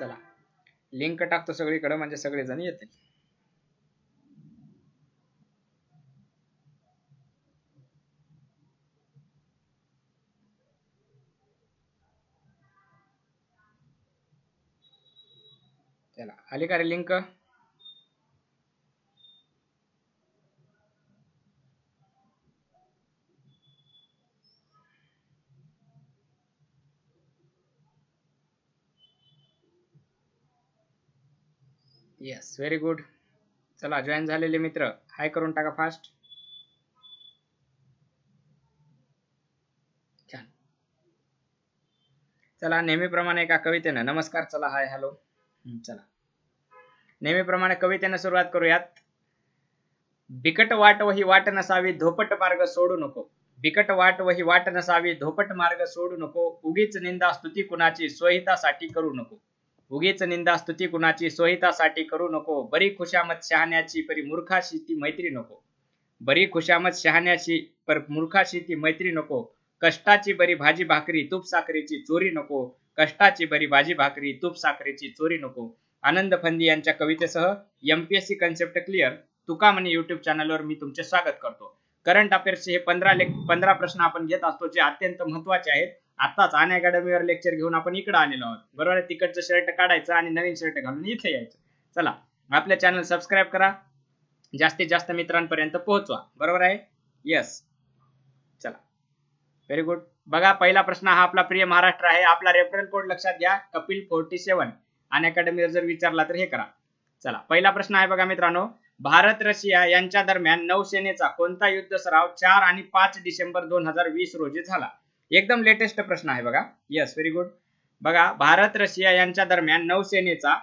चला. लिंक टाकतो सगळीकडे म्हणजे सगळेजण येतील. चला. आली का रे लिंक? येस व्हेरी गुड चला जॉईन झालेले मित्र. हाय करून टाका फास्ट छान. चला नेहमीप्रमाणे एका कवितेनं नमस्कार चला हाय हॅलो चला. नेहमीप्रमाणे कवितेनं सुरुवात करूयात. बिकट वाट वही वाट नसावी धोपट मार्ग सोडू नको. बिकट वाट वही वाट नसावी धोपट मार्ग सोडू नको. उगीच निंदा स्तुती कुणाची स्वहितासाठी करू नको. उगीच निंदा स्तुती कुणाची सोहितासाठी करू नको. बरी खुशामत शहाण्याची परी मूर्खाशी ती मैत्री नको. बरी खुशामत शहाण्याची पर मूर्खाशी ती मैत्री नको. कष्टाची बरी भाजी भाकरी तूप साखरेची चोरी नको. कष्टाची बरी भाजी भाकरी तूप साखरेची चोरी नको. आनंद फंदी यांच्या कवितेसह MPSC concept clear Tukamani YouTube चॅनलवर मी तुमचे स्वागत करतो. करंट अफेअर्सचे हे पंधरा लेख पंधरा प्रश्न आपण घेत असतो जे अत्यंत महत्त्वाचे आहेत. आताच अन अकॅडमीवर लेक्चर घेऊन आपण इकडे आलेलो आहोत. बरोबर आहे? तिकडचं शर्ट काढायचं आणि नवीन शर्ट घालून इथे यायचं. चला आपल्या चॅनल सबस्क्राईब करा. जास्तीत जास्त मित्रांपर्यंत पोहोचवा. बरोबर आहे? येस चला. व्हेरी गुड बघा पहिला प्रश्न हा आपला प्रिय महाराष्ट्र आहे. आपला रेफरल कोड लक्षात घ्या. कपिल फोर्टी सेवन अन अकॅडमीवर जर विचारला तर हे करा. चला पहिला प्रश्न आहे बघा मित्रांनो. भारत रशिया यांच्या दरम्यान नौसेनेचा कोणता युद्ध सराव चार आणि पाच डिसेंबर दोन हजार वीस रोजी झाला? एकदम लेटेस्ट प्रश्न आहे बघा. येस व्हेरी गुड बघा भारत रशिया यांच्या दरम्यान नौसेनेचा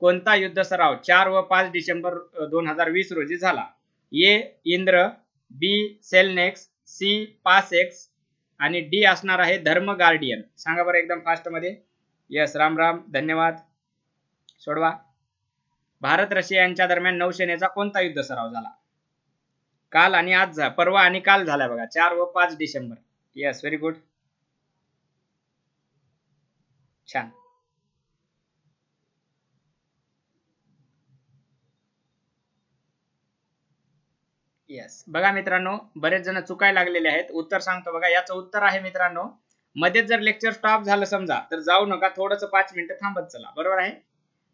कोणता युद्ध सराव चार व पाच डिसेंबर दोन हजार वीस रोजी झाला? ए इंद्र बी सेलनेक्स सी पासेक्स आणि डी असणार आहे धर्म गार्डियन. सांगा बरं एकदम फास्टमध्ये येस यस राम राम धन्यवाद. सोडवा. भारत रशिया यांच्या दरम्यान नौसेनेचा कोणता युद्ध सराव झाला? काल आणि आज झा- परवा आणि काल झाला बघा चार व पाच डिसेंबर. येस व्हेरी गुड छान. येस बघा मित्रांनो बरेच जण चुकायला लागलेले आहेत. उत्तर सांगतो बघा याचं उत्तर आहे मित्रांनो मध्येच जर लेक्चर स्टॉप झालं समजा तर जाऊ नका थोडस पाच मिनिटं थांबत चला. बरोबर आहे?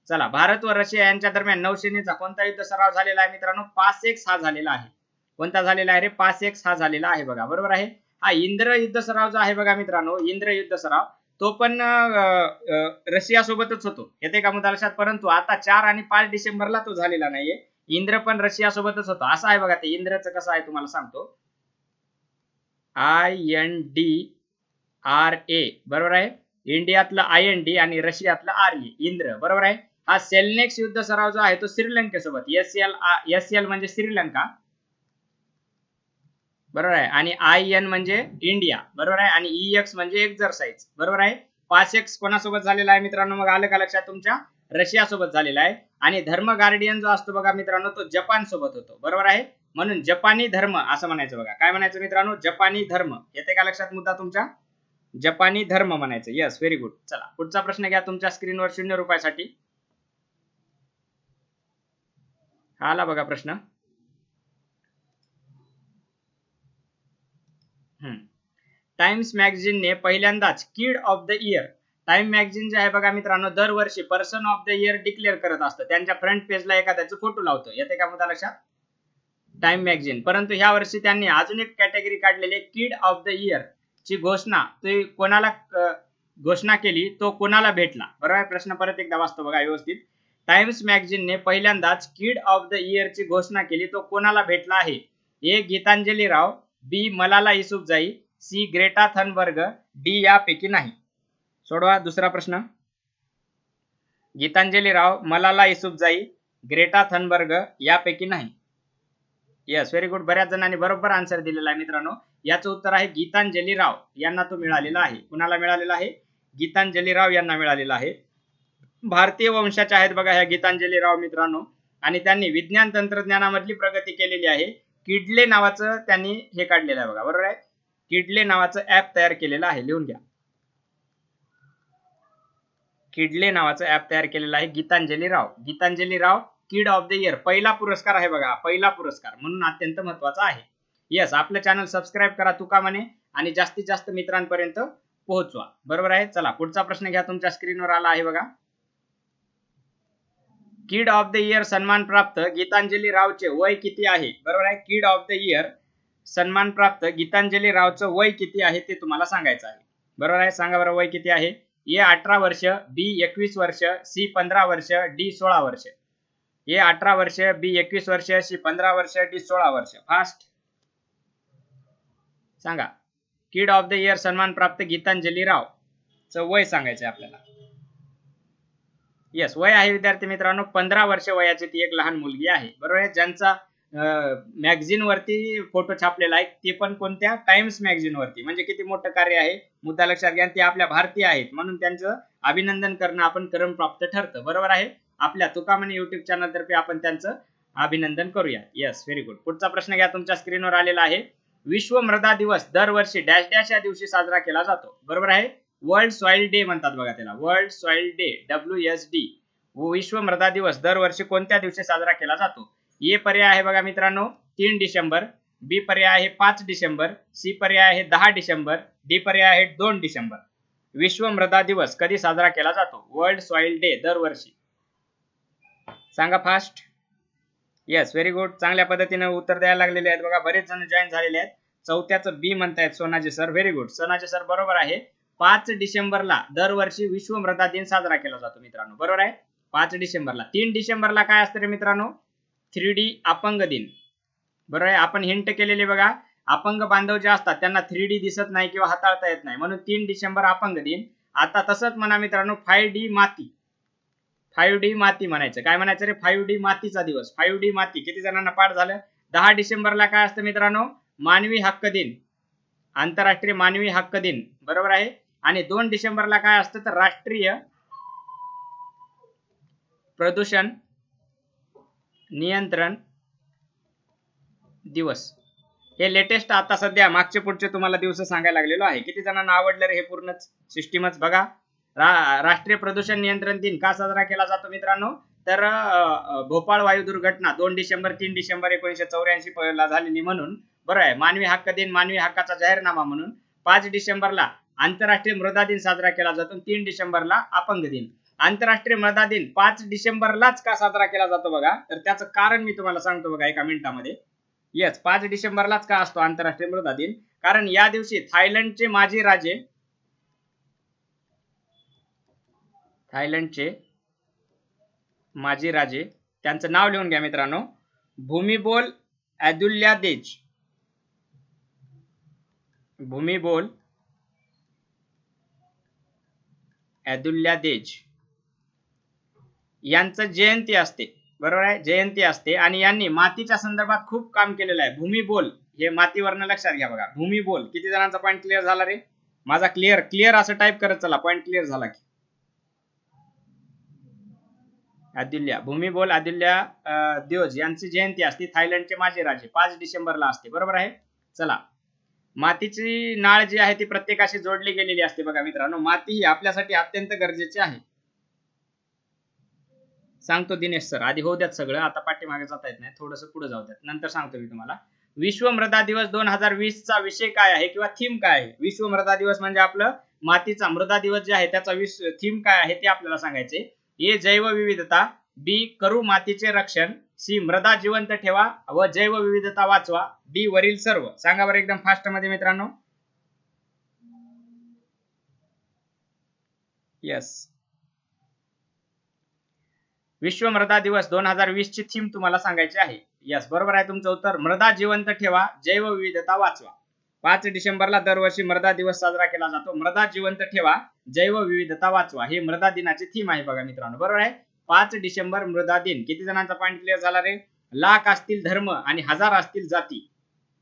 चला भारत व रशिया यांच्या दरम्यान नौसेनेचा कोणता युद्ध सराव झालेला आहे मित्रांनो? पाच एक्स हा झालेला आहे. कोणता झालेला आहे रे? पाच एक्स हा झालेला आहे बघा. बरोबर आहे? हा इंद्र युद्ध सराव जो आहे बघा मित्रांनो इंद्र युद्ध सराव. तो पण रशिया सोबतच होतो. येते का मुद्दा लक्षात परंतु आता चार आणि पाच डिसेंबरला तो झालेला नाहीये. इंद्र पण रशिया सोबतच होता. असं आहे बघा ते. इंद्रचं कसं आहे तुम्हाला सांगतो. I N D R A. बरोबर आहे? इंडियातलं आय एन डी आणि रशियातलं आर ए. इंद्र. बरोबर आहे? हा सेलनेक्स युद्ध सराव जो आहे तो श्रीलंकेसोबत. एस एल एस एल म्हणजे श्रीलंका. बरोबर आहे? आणि आय एन म्हणजे इंडिया बरोबर आहे? आणि ई एक्स म्हणजे एक्झरसाइज बरोबर आहे? पाच एक्स कोणासोबत झालेला आहे मित्रांनो? मग आलं का लक्षात तुमच्या? रशिया सोबत झालेला आहे. आणि धर्म गार्डियन जो असतो बघा मित्रांनो तो जपान सोबत होतो. बरोबर आहे? म्हणून जपानी धर्म असं म्हणायचं बघा. काय म्हणायचं मित्रांनो? जपानी धर्म. येते का लक्षात मुद्दा तुमच्या? जपानी धर्म म्हणायचं. येस व्हेरी गुड चला पुढचा प्रश्न घ्या तुमच्या स्क्रीनवर शून्य रुपयासाठी. आला बघा प्रश्न. टाइम्स मॅगझिनने पहिल्यांदाच kid of the year time magazine जे आहे बघा मित्रांनो दरवर्षी person of the year declare करत असतं. त्यांच्या फ्रंट पेजला एखाद्याचा फोटो लावतो. येते का मुद्दा लक्षात? टाइम मॅगझिन परंतु ह्या वर्षी त्यांनी अजून एक कॅटेगरी काढलेली किड ऑफ द इयर ची घोषणा तो कोणाला घोषणा केली तो कोणाला भेटला? बरोबर आहे? प्रश्न परत एकदा वाचतो बघा व्यवस्थित. टाइम्स मॅगझिनने पहिल्यांदाच किड ऑफ द इयर ची घोषणा केली तो कोणाला भेटला आहे? A Gitanjali Rao B Malala Yousafzai C Greta Thunberg D यापैकी नाही. सोडवा दुसरा प्रश्न. गीतांजली राव मलाला युसुफजाई ग्रेटा थनबर्ग यापैकी नाही. येस व्हेरी गुड बऱ्याच जणांनी बरोबर आन्सर दिलेला आहे मित्रांनो. याचं उत्तर आहे गीतांजली राव यांना तो मिळालेला आहे. कुणाला मिळालेला आहे? गीतांजली राव यांना मिळालेला आहे. भारतीय वंशाच्या आहेत बघा ह्या गीतांजली राव मित्रांनो. आणि त्यांनी विज्ञान तंत्रज्ञानामधली प्रगती केलेली आहे. किडले नावाचं त्यांनी हे काढलेलं आहे बघा बरोबर आहे? किडले नावाचं ऍप तयार केलेलं आहे लिहून घ्या. किडले नावाचं ऍप तयार केलेलं आहे Gitanjali Rao. Gitanjali Rao kid of the year. पहिला पुरस्कार आहे बघा पहिला पुरस्कार म्हणून अत्यंत महत्त्वाचा आहे. येस आपलं चॅनल सबस्क्राईब करा तुका म्हणे आणि जास्तीत जास्त मित्रांपर्यंत पोहोचवा. बरोबर आहे? चला पुढचा प्रश्न घ्या तुमच्या स्क्रीनवर आला आहे बघा. किड ऑफ द इयर सन्मान प्राप्त गीतांजली रावचे वय किती आहे? बरोबर आहे? किड ऑफ द इयर सन्मान प्राप्त गीतांजली रावचं वय किती आहे ते तुम्हाला सांगायचं आहे. बरोबर आहे? सांगा बरं वय किती आहे? ए अठरा वर्ष बी एकवीस वर्ष सी पंधरा वर्ष डी सोळा वर्ष. ए अठरा वर्ष बी एकवीस वर्ष सी पंधरा वर्ष डी सोळा वर्ष. फास्ट सांगा. किड ऑफ द इयर सन्मान प्राप्त गीतांजली राव च वय सांगायचं आपल्याला. येस वय आहे विद्यार्थी मित्रांनो पंधरा वर्ष वयाची ती एक लहान मुलगी आहे. बरोबर आहे? ज्यांचा मॅगझिन वरती फोटो छापलेला आहे ते पण कोणत्या? टाइम्स मॅगझिन वरती. म्हणजे किती मोठं कार्य आहे? मुद्दा लक्षात घ्या. ते आपल्या भारतीय आहेत. म्हणून त्यांचं अभिनंदन करणं आपण क्रम प्राप्त ठरतं. बरोबर आहे? आपल्या तुकामणी युट्यूब चॅनल तर्फे आपण त्यांचं अभिनंदन करूया येस व्हेरी गुड पुढचा प्रश्न घ्या. तुमच्या स्क्रीनवर आलेला आहे. विश्व मृदा दिवस दरवर्षी डॅश डॅश या दिवशी साजरा केला जातो. बरोबर आहे? वर्ल्ड सॉइल डे म्हणतात बघा त्याला. World soil day W S D विश्व मृदा दिवस दरवर्षी कोणत्या दिवशी साजरा केला जातो? ए पर्याय आहे बघा मित्रांनो तीन डिसेंबर बी पर्याय आहे पाच डिसेंबर सी पर्याय आहे दहा डिसेंबर डी पर्याय आहे दोन डिसेंबर. विश्व मृदा दिवस कधी साजरा केला जातो? वर्ल्ड सॉइल डे दरवर्षी. सांगा फास्ट येस व्हेरी गुड चांगल्या पद्धतीने उत्तर द्यायला लागलेले आहेत बघा. बरेच जण जॉईन झालेले आहेत. चौथ्याचं बी म्हणतायत Sonaji sir very good Sonaji sir बरोबर आहे. पाच डिसेंबरला दरवर्षी विश्वमृदा दिन साजरा केला जातो मित्रांनो. बरोबर आहे? पाच डिसेंबरला. तीन डिसेंबरला काय असतं रे मित्रांनो? थ्री डी अपंग दिन. बरोबर आहे? आपण हिंट केलेले बघा. अपंग बांधव जे असतात त्यांना थ्री डी दिसत नाही किंवा हाताळता येत नाही. म्हणून तीन डिसेंबर अपंग दिन. आता तसंच म्हणा मित्रांनो फाईव्ह डी माती. फाईव्ह डी माती म्हणायचं. काय म्हणायचं रे? फाईव्ह डी मातीचा दिवस. फाईव्ह डी माती. किती जणांना पाठ झालं? दहा डिसेंबरला काय असतं मित्रांनो? मानवी हक्क दिन. आंतरराष्ट्रीय मानवी हक्क दिन. बरोबर आहे? आणि दोन डिसेंबरला काय असतं तर राष्ट्रीय प्रदूषण नियंत्रण दिवस. हे लेटेस्ट आता सध्या मागचे पुढचे तुम्हाला दिवस सांगायला लागलेलो आहे. किती जणांना आवडलं रे हे पूर्णच सिस्टीमच बघा. रा, राष्ट्रीय प्रदूषण नियंत्रण दिन का साजरा केला जातो मित्रांनो? तर भोपाळ वायू दुर्घटना दोन डिसेंबर तीन डिसेंबर एकोणीशे चौऱ्याऐंशी ला झालेली म्हणून. बरं आहे मानवी हक्क दिन मानवी हक्काचा जाहीरनामा म्हणून. पाच डिसेंबरला आंतरराष्ट्रीय मृदा दिन साजरा केला जातो. तीन डिसेंबरला अपंग दिन. आंतरराष्ट्रीय मृदा दिन पाच डिसेंबरलाच का साजरा केला जातो बघा? तर त्याचं कारण मी तुम्हाला सांगतो बघा एका मिनिटामध्ये. येस पाच डिसेंबरलाच का असतो आंतरराष्ट्रीय मृदा दिन? कारण या दिवशी थायलंडचे माजी राजे थायलंडचे माजी राजे त्यांचं नाव लिहून घ्या मित्रांनो. Bhumibol Adulyadej. भूमिबोल अदुल्या देज यांचं जयंती असते. बरोबर आहे? जयंती असते. आणि यांनी मातीच्या संदर्भात खूप काम केलेलं आहे. भूमिबोल हे मातीवरनं लक्षात घ्या बघा. भूमिबोल किती जणांचा पॉईंट क्लिअर झाला रे? माझा क्लिअर क्लिअर असं टाईप करत चला. पॉईंट क्लिअर झाला की. आदिल्या भूमिबोल आदिल्या दिवज यांची जयंती असते. थायलंडचे माजी राजे. पाच डिसेंबरला असते. बरोबर आहे? चला. मातीची नाळ जी आहे ती प्रत्येकाशी जोडली गेलेली असते बघा मित्रांनो. माती ही आपल्यासाठी अत्यंत गरजेची आहे. सांगतो दिनेश सर आधी होऊ द्यात सगळं आता पाठीमागे जाता येत नाही थोडस पुढे जाऊ द्यात. नंतर सांगतो मी तुम्हाला. विश्व मृदा दिवस दोन हजार वीस चा विषय काय आहे किंवा थीम काय आहे? विश्व मृदा दिवस म्हणजे आपलं मातीचा मृदा दिवस जे आहे त्याचा थीम काय आहे ते आपल्याला सांगायचे. हे जैवविविधता बी करू मातीचे रक्षण. सी मृदा जिवंत ठेवा व जैवविविधता वाचवा. डी वरील सर्व. सांगा बरं एकदम फास्टमध्ये मित्रांनो. यस विश्व मृदा दिवस दोन हजार वीस ची थीम तुम्हाला सांगायची आहे. यस बरोबर आहे तुमचं उत्तर. मृदा जिवंत ठेवा जैवविविधता वाचवा. पाच डिसेंबरला दरवर्षी मृदा दिवस साजरा केला जातो. मृदा जिवंत ठेवा जैवविविधता वाचवा. हे मृदा दिनाची थीम आहे बघा मित्रांनो. बरोबर आहे? पाच डिसेंबर मृदा दिन. किती जणांचा पॉईंट क्लिअर झाला रे? लाख असतील धर्म आणि हजार असतील जाती.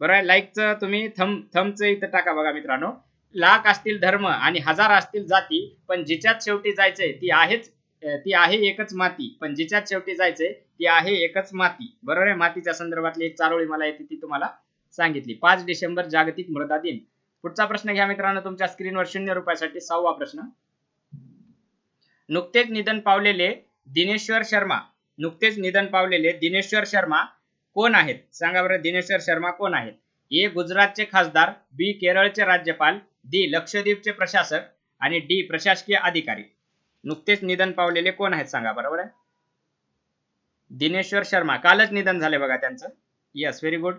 बरोबर आहे लाईकचं तुम्ही थम थमचं इथं टाका बघा मित्रांनो. लाख असतील धर्म आणि हजार असतील जाती पण जिच्यात शेवटी जायचंय ती आहेच ती आहे एकच माती. पण जिच्यात शेवटी जायचंय ती आहे एकच माती. बरोबर आहे मातीच्या संदर्भातली एक चारोळी मला येते ती तुम्हाला सांगितली. पाच डिसेंबर जागतिक मृदा दिन. पुढचा प्रश्न घ्या मित्रांनो तुमच्या स्क्रीनवर शून्य रुपयासाठी सहावा प्रश्न. नुकतेच निधन पावलेले दिनेश्वर शर्मा. नुकतेच निधन पावलेले दिनेश्वर शर्मा कोण आहेत? सांगा बरं दिनेश्वर शर्मा कोण आहेत? ए. गुजरातचे खासदार बी. केरळचे राज्यपाल डी. लक्षद्वीपचे प्रशासक आणि डी. प्रशासकीय अधिकारी. नुकतेच निधन पावलेले कोण आहेत सांगा बरोबर आहे दिनेश्वर शर्मा. कालच निधन झाले बघा त्यांचं. येस व्हेरी गुड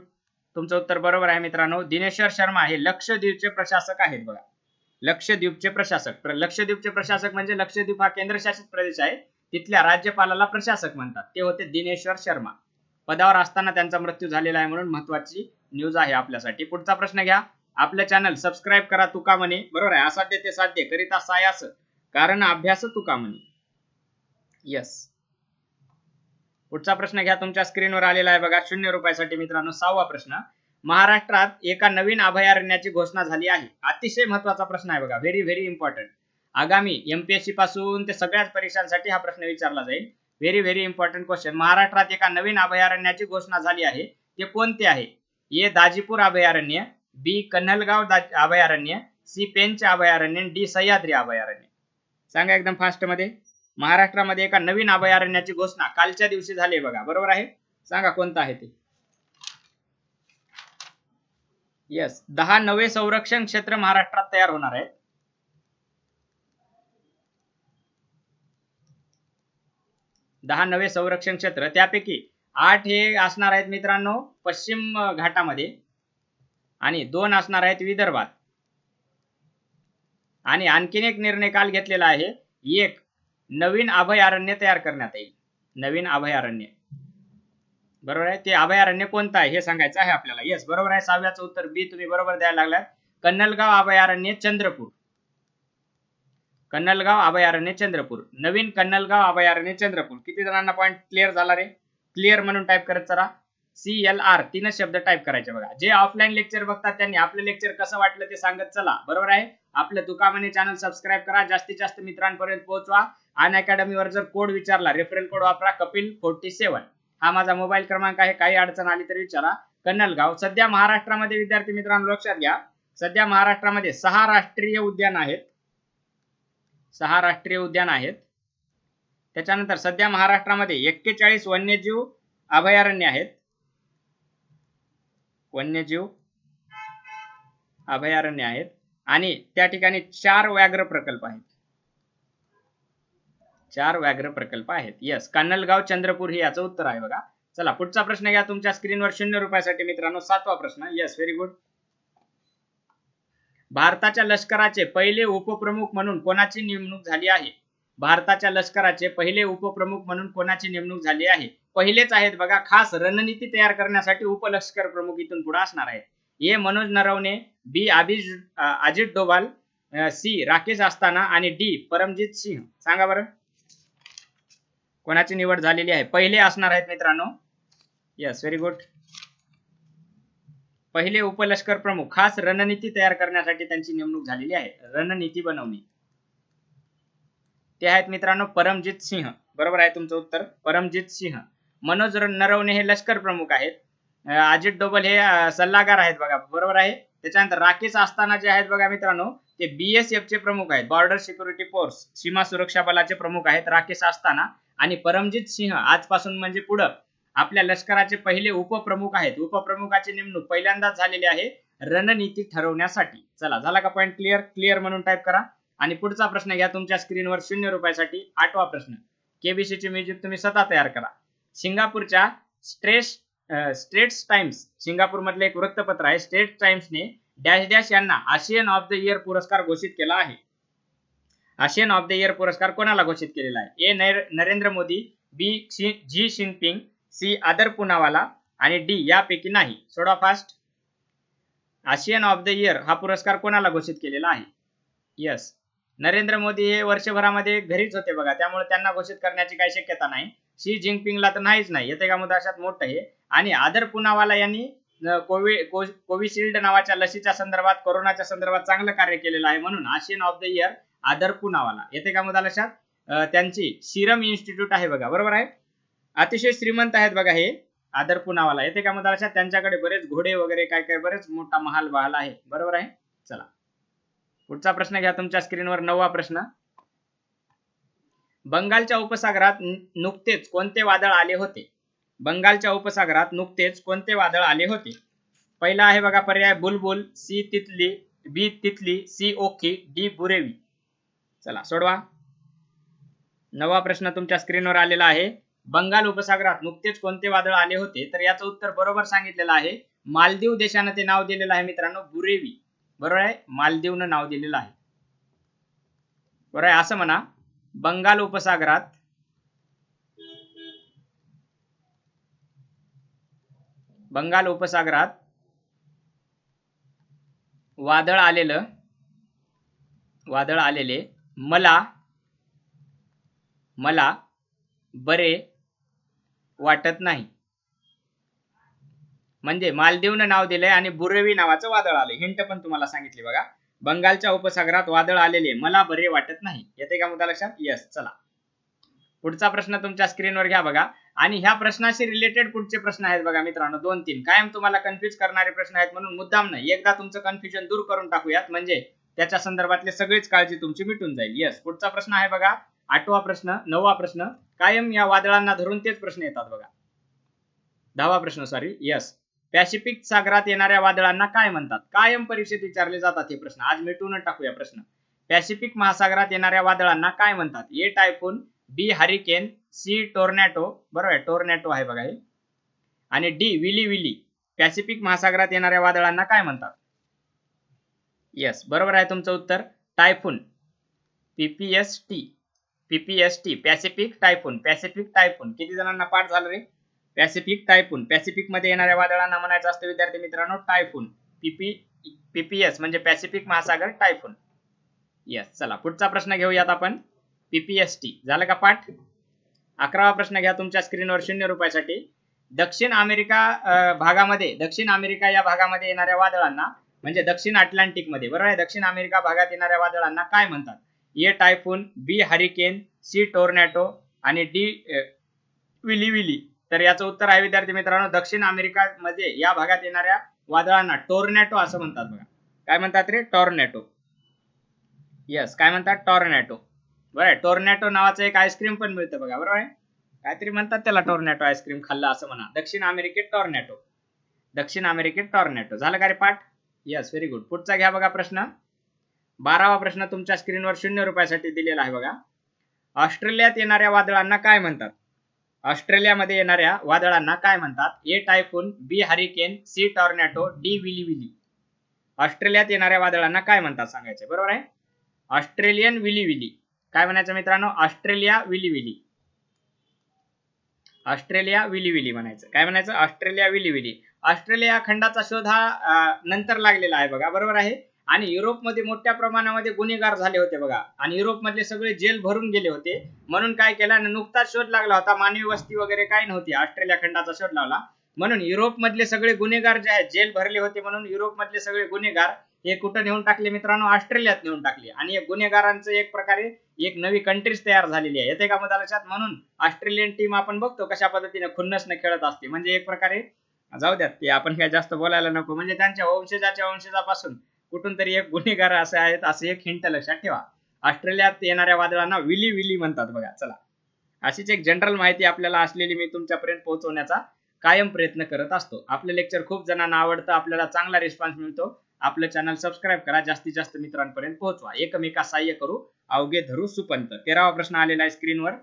तुमचं उत्तर बरोबर आहे मित्रांनो. दिनेश्वर शर्मा हे लक्षद्वीपचे प्रशासक आहेत बघा. लक्षद्वीपचे प्रशासक. लक्षद्वीपचे प्रशासक म्हणजे लक्षद्वीप हा केंद्रशासित प्रदेश आहे. तिथल्या राज्यपालाला प्रशासक म्हणतात. ते होते दिनेश्वर शर्मा. पदावर असताना त्यांचा मृत्यू झालेला आहे म्हणून महत्वाची न्यूज आहे आपल्यासाठी. पुढचा प्रश्न घ्या. आपलं चॅनल सबस्क्राईब करा तुका म्हणे बरोबर आहे? असाध्य ते साध्य. करिता सायास कारण अभ्यास तुका म्हणे येस पुढचा प्रश्न घ्या. तुमच्या स्क्रीनवर आलेला आहे बघा. शून्य रुपयासाठी मित्रांनो सहावा प्रश्न. महाराष्ट्रात एका नवीन अभयारण्याची घोषणा झाली आहे. अतिशय महत्त्वाचा प्रश्न आहे बघा. व्हेरी व्हेरी इम्पॉर्टंट आगामी एमपीएससी पासून ते सगळ्याच परीक्षांसाठी हा प्रश्न विचारला जाईल. व्हेरी व्हेरी इम्पॉर्टंट क्वेश्चन महाराष्ट्रात एका नवीन अभयारण्याची घोषणा झाली आहे. ते कोणते आहे? ए दाजीपूर अभयारण्य बी कन्हलगाव अभयारण्य सी पेंच अभयारण्य डी सह्याद्री अभयारण्य. सांगा एकदम फास्टमध्ये. महाराष्ट्रामध्ये एका नवीन अभयारण्याची घोषणा कालच्या दिवशी झाली बघा. बरोबर आहे? सांगा कोणतं आहे ते? येस दहा नवे संरक्षण क्षेत्र महाराष्ट्रात तयार होणार आहेत. दहा नवे संरक्षण क्षेत्र. त्यापैकी आठ हे असणार आहेत मित्रांनो पश्चिम घाटामध्ये आणि दोन असणार आहेत विदर्भात. आणि आणखीन एक निर्णय काल घेतलेला आहे. एक नवीन अभयारण्य तयार करण्यात येईल. नवीन अभयारण्य. बरोबर आहे? ते अभयारण्य कोणतं आहे हे सांगायचं आहे आपल्याला. येस बरोबर आहे. सहाव्याचं उत्तर बी तुम्ही बरोबर द्यायला लागलात. कन्नलगाव अभयारण्य चंद्रपूर. कन्नलगाव अभयारण्य चंद्रपूर. नवीन कन्नलगाव अभयारण्य चंद्रपूर. किती जणांना पॉईंट क्लिअर झाला रे? क्लिअर म्हणून टाईप करत चला. सी एल आर तीनच शब्द टाईप करायचे बघा. जे ऑफलाईन लेक्चर बघतात त्यांनी आपलं लेक्चर कसं वाटलं ते सांगत चला. बरोबर आहे? आपलं तुकामणी चॅनल सबस्क्राईब करा. जास्तीत जास्त मित्रांपर्यंत पोहोचवा. अन अकॅडमीवर जर कोड विचारला रेफरल कोड वापरा. कपिल फोर्टी सेवन हा माझा मोबाईल क्रमांक आहे. काही अडचण आली तरी विचारा. कन्नलगाव. सध्या महाराष्ट्रामध्ये विद्यार्थी मित्रांनो लक्षात घ्या. सध्या महाराष्ट्रामध्ये सहा राष्ट्रीय उद्यान आहेत. सहा राष्ट्रीय उद्यान आहेत. त्याच्यानंतर सध्या महाराष्ट्रामध्ये एक्केचाळीस वन्यजीव अभयारण्य आहेत. वन्यजीव अभयारण्य आहेत. आणि त्या ठिकाणी चार व्याघ्र प्रकल्प आहेत. चार व्याघ्र प्रकल्प आहेत. यस कान्नलगाव चंद्रपूर हे याचं उत्तर आहे बघा. चला पुढचा प्रश्न घ्या तुमच्या स्क्रीनवर शून्य रुपयासाठी मित्रांनो. सातवा प्रश्न. यस व्हेरी गुड भारताच्या लष्कराचे पहिले उपप्रमुख म्हणून कोणाची नेमणूक झाली आहे? भारताच्या लष्कराचे पहिले उपप्रमुख म्हणून कोणाची नेमणूक झाली आहे? पहिलेच आहेत बघा खास रणनीती तयार करण्यासाठी उपलष्कर प्रमुख इथून पुढे असणार आहेत. ए. मनोज नरवणे बी. आबिज अजित डोवाल सी. राकेश अस्थाना आणि डी. परमजित सिंह. सांगा बरं. कोणाची निवड झालेली आहे? पहिले असणार आहेत मित्रांनो. यस व्हेरी गुड पहिले उपलष्कर प्रमुख खास रणनीती तयार करण्यासाठी त्यांची नेमणूक झालेली आहे. रणनीती बनवणे. ते आहेत मित्रांनो परमजित सिंह. बरोबर आहे तुमचं उत्तर? परमजित सिंह. मनोज नरवणे हे लष्कर प्रमुख आहेत. अजित डोबल हे सल्लागार आहेत बघा. बरोबर आहे? त्याच्यानंतर राकेश असताना जे आहेत बघा मित्रांनो ते बीएसएफ चे प्रमुख आहेत. बॉर्डर सिक्युरिटी फोर्स सीमा सुरक्षा बलाचे प्रमुख आहेत राकेश असताना आणि परमजित सिंह आजपासून म्हणजे पुढं. आपल्या लष्कराचे पहिले उपप्रमुख आहेत. उपप्रमुखाची नेमणूक पहिल्यांदाच झालेली आहे रणनीती ठरवण्यासाठी. चला झाला का पॉईंट क्लिअर क्लिअर म्हणून टाईप करा. आणि पुढचा प्रश्न घ्या तुमच्या स्क्रीनवर शून्य रुपयासाठी. आठवा प्रश्न. केबीसीचे म्युझिक तुम्ही स्वतः तयार करा. सिंगापूरच्या स्ट्रेस स्टेट्स टाइम्स सिंगापूर मधले एक वृत्तपत्र आहे. स्टेट टाइम्सने डॅश डॅश यांना आशियन ऑफ द इयर पुरस्कार घोषित केला आहे. आशियन ऑफ द इयर पुरस्कार कोणाला घोषित केलेला आहे? A Narendra Modi B Xi Jinping C Adar Poonawalla आणि डी यापैकी नाही. सोडा fast Asian of the year हा पुरस्कार कोणाला घोषित केलेला आहे? यस नरेंद्र मोदी हे वर्षभरामध्ये घरीच होते बघा त्यामुळे त्यांना घोषित करण्याची काही शक्यता नाही. शी जिनपिंगला तर नाहीच नाही. येते का मुद्दा अशात मोठं हे? आणि आदर पुनावाला यांनी कोविड कोविशिल्ड नावाच्या लसीच्या संदर्भात कोरोनाच्या संदर्भात चांगलं कार्य केलेलं आहे म्हणून आशियन ऑफ द इयर आदर पुनावाला. येते का मुद्दा लक्षात? त्यांची सिरम इन्स्टिट्यूट आहे बघा बरोबर आहे? अतिशय श्रीमंत आहेत बघा हे. आदर पुनावाला. येते का मग लक्षात त्यांच्याकडे बरेच घोडे वगैरे काय काय बरेच मोठा महाल बहाल आहे. बरोबर आहे? चला. पुढचा प्रश्न घ्या तुमच्या स्क्रीनवर. नववा प्रश्न. बंगालच्या उपसागरात नुकतेच कोणते वादळ आले होते? बंगालच्या उपसागरात नुकतेच कोणते वादळ आले होते? पहिला आहे बघा पर्याय बुलबुल सी तितली बी तितली सी ओखी डी बुरेवी. चला सोडवा. नवा प्रश्न तुमच्या स्क्रीनवर आलेला आहे. बंगाल उपसागरात नुकतेच कोणते वादळ आले होते तर याचं उत्तर बरोबर सांगितलेलं आहे. मालदीव देशानं ते नाव दिलेलं आहे मित्रांनो. बुरेवी. बरोबर आहे? मालदीवनं नाव दिलेलं आहे. बरोबर आहे? असं म्हणा. बंगाल उपसागरात बंगाल उपसागरात वादळ आलेलं वादळ आलेले. मला मला बरे वाटत नाही. म्हणजे मालदीवनं नाव दिलंय आणि बुरेवी नावाचं वादळ आलं हिंट पण तुम्हाला सांगितली बघा. बंगालच्या उपसागरात वादळ आलेले मला बरे वाटत नाही. येते का मुद्दा लक्षात? यस चला. पुढचा प्रश्न तुमच्या स्क्रीनवर घ्या बघा. आणि ह्या प्रश्नाशी रिलेटेड पुढचे प्रश्न आहेत बघा मित्रांनो. दोन तीन. कायम तुम्हाला कन्फ्युज करणारे प्रश्न आहेत म्हणून मुद्दाम नाही. एकदा तुमचं कन्फ्युजन दूर करून टाकूयात. म्हणजे त्याच्या संदर्भातली सगळीच काळजी तुमची मिटून जाईल. येस पुढचा प्रश्न आहे बघा. आठवा प्रश्न नववा प्रश्न कायम या वादळांना धरून तेच प्रश्न येतात बघा. दहावा प्रश्न सॉरी यस पॅसिफिक सागरात येणाऱ्या वादळांना काय म्हणतात? कायम परीक्षेत विचारले जातात हे प्रश्न. आज मिटवून टाकूया प्रश्न. पॅसिफिक महासागरात येणाऱ्या वादळांना काय म्हणतात? A typhoon B hurricane C tornado बरोबर आहे टोर्नॅटो आहे बघा हे. आणि डी विली विली पॅसिफिक महासागरात येणाऱ्या वादळांना काय म्हणतात? येस बरोबर आहे तुमचं उत्तर. Typhoon PPS T PPST Pacific typhoon Pacific typhoon किती जणांना पाठ झालं रे? पॅसिफिक टायफून पॅसिफिकमध्ये येणाऱ्या वादळांना म्हणायचं असतं विद्यार्थी मित्रांनो टायफून पीपी पीपीएस म्हणजे पॅसिफिक महासागर टायफून येस चला पुढचा प्रश्न घेऊयात आपण. पीपीएसटी झालं का पाठ? अकरावा प्रश्न घ्या तुमच्या स्क्रीनवर शून्य रुपयासाठी. दक्षिण अमेरिका भागामध्ये दक्षिण अमेरिका या भागामध्ये येणाऱ्या वादळांना म्हणजे दक्षिण अटलांटिकमध्ये बरोबर आहे? दक्षिण अमेरिका भागात येणाऱ्या वादळांना काय म्हणतात? A typhoon B hurricane C tornado आणि डी विली विली. तर याचं उत्तर आहे विद्यार्थी मित्रांनो दक्षिण अमेरिका मध्ये या भागात येणाऱ्या वादळांना टोर्नॅटो असं म्हणतात बघा. काय म्हणतात रे? टॉर्नॅटो. यस काय म्हणतात? टॉर्नॅटो. बरं आहे टोर्नॅटो नावाचं एक आईस्क्रीम पण मिळतं बघा बरोबर आहे? काहीतरी म्हणतात त्याला टोर्नॅटो आईस्क्रीम खाल्लं असं म्हणा. दक्षिण अमेरिकेत टॉर्नॅटो. दक्षिण अमेरिकेत टॉर्नॅटो. झालं का रे पाठ? यस व्हेरी गुड पुढचा घ्या बघा प्रश्न. बारावा प्रश्न तुमच्या स्क्रीनवर शून्य रुपयासाठी दिलेला आहे बघा. ऑस्ट्रेलियात येणाऱ्या वादळांना काय म्हणतात? ऑस्ट्रेलियामध्ये येणाऱ्या वादळांना काय म्हणतात? A typhoon B hurricane C tornado D willy willy ऑस्ट्रेलियात येणाऱ्या वादळांना काय म्हणतात सांगायचे? बरोबर आहे? ऑस्ट्रेलियन विली विली काय म्हणायचं मित्रांनो? Australia willy willy Australia willy willy म्हणायचं. काय म्हणायचं? ऑस्ट्रेलिया विली विली ऑस्ट्रेलिया खंडाचा शोध हा नंतर लागलेला आहे बघा. बरोबर आहे? आणि युरोपमध्ये मोठ्या प्रमाणामध्ये गुन्हेगार झाले होते बघा. आणि युरोपमधले सगळे जेल भरून गेले होते. म्हणून काय केलं? आणि नुकताच शोध लागला होता. मानवी वस्ती वगैरे काही नव्हती. ऑस्ट्रेलिया खंडाचा शोध लावला. म्हणून युरोपमधले सगळे गुन्हेगार जे आहेत जेल भरले होते म्हणून युरोपमधले सगळे गुन्हेगार हे कुठं नेऊन टाकले मित्रांनो? ऑस्ट्रेलियात नेऊन टाकले. आणि एक गुन्हेगारांचं एक प्रकारे एक नवी कंट्रीज तयार झालेली आहे. येते का मग लक्षात? म्हणून ऑस्ट्रेलियन टीम आपण बघतो कशा पद्धतीने खुन्नसनं खेळत असते. म्हणजे एक प्रकारे जाऊ द्यात ते आपण काय जास्त बोलायला नको. म्हणजे त्यांच्या वंशजाच्या वंशजापासून कुठून तरी एक गुन्हेगार असे आहेत असे एक हिंट लक्षात ठेवा. ऑस्ट्रेलियात येणाऱ्या वादळांना विली विली म्हणतात बघा चला. अशीच एक जनरल माहिती आपल्याला असलेली मी तुमच्यापर्यंत पोहोचवण्याचा कायम प्रयत्न करत असतो. आपलं लेक्चर खूप जणांना आवडतं आपल्याला चांगला रिस्पॉन्स मिळतो. आपलं चॅनल सबस्क्राईब करा जास्तीत जास्त मित्रांपर्यंत पोहोचवा. एकमेका सहाय्य करू अवघे धरू सुपंत. तेरावा प्रश्न आलेला आहे स्क्रीनवर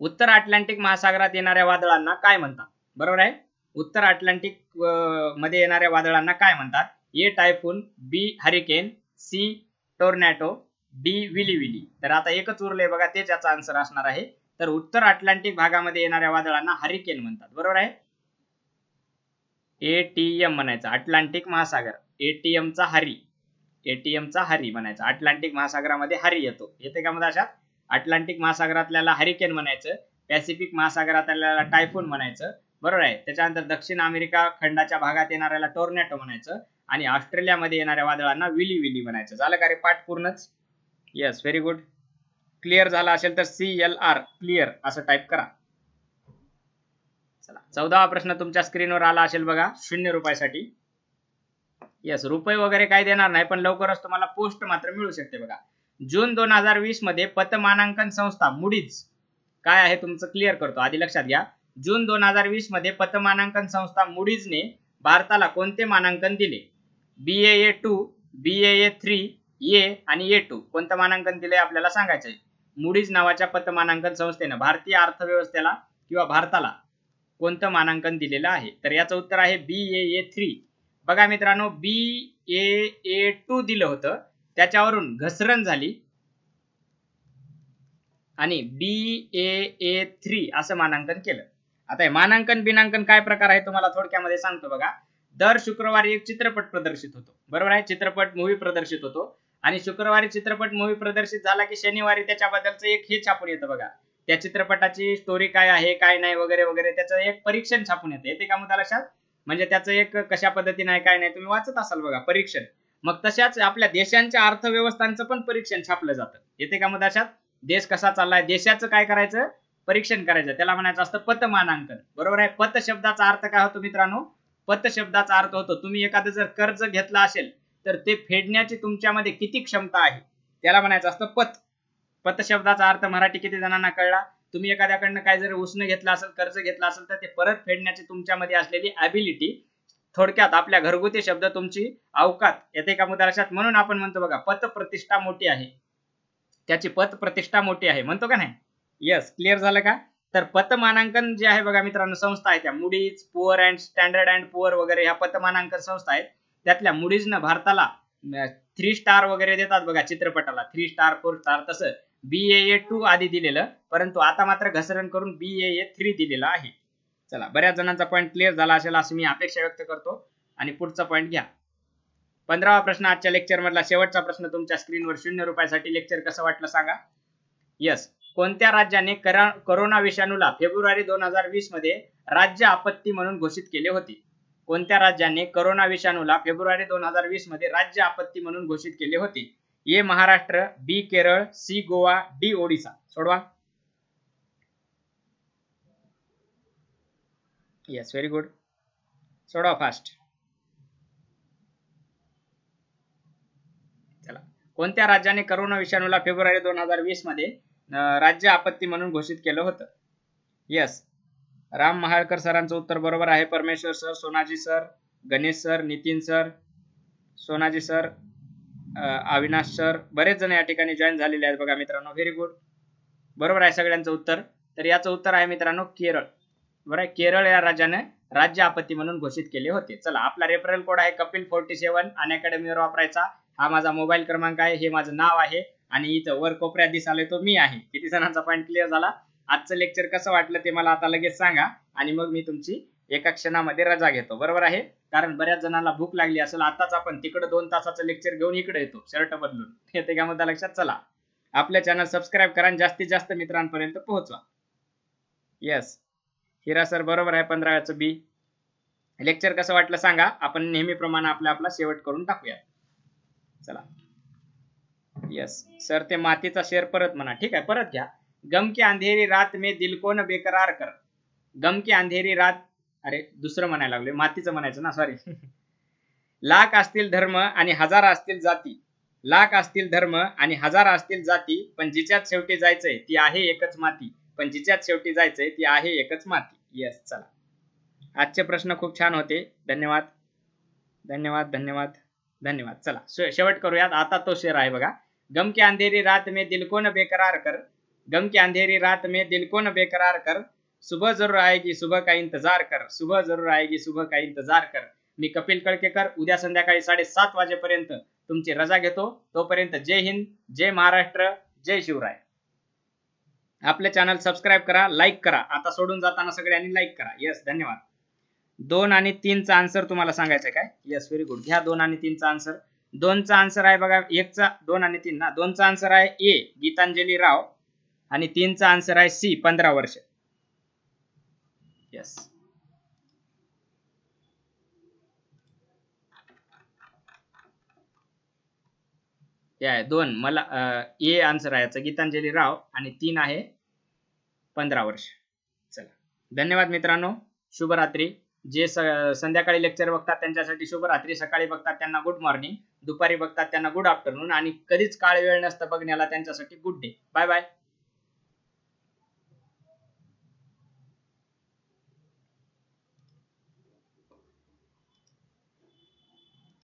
उत्तर अटलांटिक महासागरात येणाऱ्या वादळांना काय म्हणतात? बरोबर आहे? उत्तर अटलांटिकमध्ये येणाऱ्या वादळांना काय म्हणतात? A typhoon B hurricane C tornado D willy willy तर आता एकच उरले बघा तेच याचा आन्सर असणार आहे. तर उत्तर अटलांटिक भागामध्ये येणाऱ्या वादळांना हरिकेन म्हणतात. बरोबर आहे? एटीएम म्हणायचं. अटलांटिक महासागर. ATM चा हरी. ATM चा हरी म्हणायचा. अटलांटिक महासागरामध्ये हरी येतो. येते का मग अशात? अटलांटिक महासागरातल्याला हरिकेन म्हणायचं. पॅसिफिक महासागरातल्याला टायफून म्हणायचं. बरोबर आहे? त्याच्यानंतर दक्षिण अमेरिका खंडाच्या भागात येणाऱ्याला टोर्नॅटो म्हणायचं. आणि ऑस्ट्रेलियामध्ये येणाऱ्या वादळांना विली विली म्हणायचं. झालं का रे पाठ पूर्णच? येस व्हेरी गुड क्लिअर झाला असेल तर सी एल आर क्लिअर असं टाईप करा. चला चौदावा प्रश्न तुमच्या स्क्रीनवर आला असेल बघा शून्य रुपयासाठी. येस रुपये वगैरे काही देणार नाही पण लवकरच तुम्हाला पोस्ट मात्र मिळू शकते बघा. जून दोन हजार वीसमध्ये पतमानांकन संस्था मुडीज काय आहे तुमचं? क्लिअर करतो. आधी लक्षात घ्या. जून दोन हजार वीसमध्ये पतमानांकन संस्था मुडीजने भारताला कोणते मानांकन दिले? बी ए ए to be A A three ए आणि ए टू कोणतं मानांकन दिलंय आपल्याला सांगायचंय? मुडीज नावाच्या पतमानांकन संस्थेनं भारतीय अर्थव्यवस्थेला किंवा भारताला कोणतं मानांकन दिलेलं आहे? तर याचं उत्तर आहे बी ए ए थ्री बघा मित्रांनो बी ए ए टू दिलं होतं. त्याच्यावरून घसरण झाली. आणि बी ए थ्री असं मानांकन केलं. आता हे मानांकन बिनांकन काय प्रकार आहे तुम्हाला थोडक्यामध्ये सांगतो बघा. दर शुक्रवारी एक चित्रपट प्रदर्शित होतो. बरोबर आहे? चित्रपट मूवी प्रदर्शित होतो. आणि शुक्रवारी चित्रपट मूवी प्रदर्शित झाला की शनिवारी त्याच्याबद्दलचं एक हे छापून येतं बघा. त्या चित्रपटाची स्टोरी काय आहे काय नाही वगैरे वगैरे त्याचं एक परीक्षण छापून येतं. येते का मुद्दा लक्षात म्हणजे त्याचं एक कशा पद्धतीने आहे काय नाही तुम्ही वाचत असाल बघा परीक्षण. मग तशाच आपल्या देशांच्या अर्थव्यवस्थांचं पण परीक्षण छापलं जातं. येते का मुद्दा देश कसा चाललाय देशाचं काय करायचं? परीक्षण करायचं. त्याला म्हणायचं असतं पतमानांकन. बरोबर आहे? पत शब्दाचा अर्थ काय होतो मित्रांनो? पत शब्दाचा अर्थ होतो तुम्ही एखादं जर कर्ज घेतलं असेल तर ते फेडण्याची तुमच्यामध्ये किती क्षमता आहे? त्याला म्हणायचं असतं पत. पत शब्दाचा अर्थ मराठी किती जणांना कळला? तुम्ही एखाद्याकडनं काय जर उसनं घेतलं असेल कर्ज घेतलं असेल तर ते परत फेडण्याची तुमच्यामध्ये असलेली ॲबिलिटी थोडक्यात आपल्या घरगुती शब्द तुमची अवकात येते का मुद्दा लक्षात म्हणून आपण म्हणतो बघा पत प्रतिष्ठा मोठी आहे. त्याची पत प्रतिष्ठा मोठी आहे. म्हणतो का नाही? यस क्लिअर झालं का? तर पतमानांकन जे आहे बघा मित्रांनो संस्था आहे त्या. Moody's poor and standard and poor वगैरे ह्या पतमानांकन संस्था आहेत. त्यातल्या मुडीजनं भारताला थ्री स्टार वगैरे देतात बघा चित्रपटाला. थ्री स्टार फोर स्टार तसं बी ए टू आधी दिलेलं परंतु आता मात्र घसरण करून बी ए थ्री दिलेलं आहे. चला बऱ्याच जणांचा पॉईंट क्लिअर झाला असेल असं मी अपेक्षा व्यक्त करतो. आणि पुढचा पॉईंट घ्या. पंधरावा प्रश्न आजच्या लेक्चर मधला शेवटचा प्रश्न तुमच्या स्क्रीनवर शून्य रुपयासाठी लेक्चर कसं वाटलं सांगा. यस कोणत्या राज्याने करोना विषाणूला फेब्रुवारी दोन हजार वीसमध्ये राज्य आपत्ती म्हणून घोषित केले होते? कोणत्या राज्याने करोना विषाणूला फेब्रुवारी दोन हजार वीसमध्ये राज्य आपत्ती म्हणून घोषित केले होते? A Maharashtra B Kerala C Goa D Odisha. सोडवा. येस व्हेरी गुड सोडवा फास्ट चला. कोणत्या राज्याने करोना विषाणूला फेब्रुवारी दोन हजार वीसमध्ये राज्य आपत्ती म्हणून घोषित केलं होतं. येस राम महाळकर सरांचं उत्तर बरोबर आहे. Parmeshwar sir Sonaji sir Ganesh sir Nitin sir Sonaji sir Avinash sir बरेच जण या ठिकाणी जॉईन झालेले आहेत बघा मित्रांनो. व्हेरी गुड बरोबर आहे सगळ्यांचं उत्तर. तर याचं उत्तर आहे मित्रांनो केरळ. बरं आहे? केरळ या राज्याने राज्य आपत्ती म्हणून घोषित केले होते. चला आपला रेफरल कोड आहे कपिल फोर्टी सेवन अन अकॅडमीवर वापरायचा. हा माझा मोबाईल क्रमांक आहे. हे माझं नाव आहे. आणि इथं वर कोपऱ्यात दिसालोय तो मी आहे. किती जणांचा पॉईंट क्लिअर झाला? आजचं लेक्चर कसं वाटलं ते मला आता लगेच सांगा. आणि मग मी तुमची एका क्षणामध्ये रजा घेतो. बरोबर आहे? कारण बऱ्याच जणांना भूक लागली असेल आताच आपण तिकडे दोन तासाचं लेक्चर घेऊन इकडे येतो शर्ट बदलून. येते का मुद्दा लक्षात चला. आपल्या चॅनल सबस्क्राईब करा आणि जास्तीत जास्त मित्रांपर्यंत पोहोचवा. येस हिरा सर बरोबर आहे पंधराव्याचं बी लेक्चर कसं वाटलं सांगा. आपण नेहमीप्रमाणे आपला आपला शेवट करून टाकूया चला. यस सर ते मातीचा शेर परत म्हणा. ठीक आहे परत घ्या. गम की अंधेरी रात में दिल को न बेकरार कर. गम की अंधेरी रात अरे दुसरं म्हणायला लागले मातीचं म्हणायचं ना सॉरी लाख असतील धर्म आणि हजार असतील जाती. लाख असतील धर्म आणि हजार असतील जाती पण जिच्यात शेवटी जायचंय ती आहे एकच माती. पण जिच्यात शेवटी जायचंय ती आहे एकच माती. येस चला. आजचे प्रश्न खूप छान होते. धन्यवाद. धन्यवाद धन्यवाद धन्यवाद. चला शेवट करूयात. आता तो शेर आहे बघा. गम की अंधेरी रात में दिल को न बेकरार कर। गम की अंधेरी रात में दिल को न बेकरार कर। सुबह जरूर आएगी सुबह का इंतजार कर। सुबह जरूर आएगी सुबह का इंतजार कर। मी कपिल कळकेकर उद्या संध्याकाळी साडेसात वाजेपर्यंत तुमची रजा घेतो. तोपर्यंत जय हिंद जय महाराष्ट्र जय शिवराय. आपले चॅनल सबस्क्राईब करा लाईक करा. आता सोडून जाताना सगळ्यांनी लाईक करा. येस धन्यवाद. दोन आणि तीनचा आन्सर तुम्हाला सांगायचं काय? येस व्हेरी गुड घ्या दोन आणि तीनचा आन्सर दोनचा आन्सर आहे बघा एकचा दोन आणि तीन ना. दोनचा आन्सर आहे ए गीतांजली राव. आणि तीनचा आन्सर आहे सी पंधरा वर्ष. येस आहे दोन. मला ए आन्सर आहे याचा गीतांजली राव. आणि तीन आहे पंधरा वर्ष. चला. धन्यवाद मित्रांनो. शुभरात्री. जे संध्याकाळी लेक्चर बघतात त्यांच्यासाठी शुभरात्री. सकाळी बघतात त्यांना गुड मॉर्निंग दुपारी बघतात त्यांना गुड आफ्टरनून आणि कधीच काळ वेळ नसतं बघण्याला त्यांच्यासाठी गुड डे बाय बाय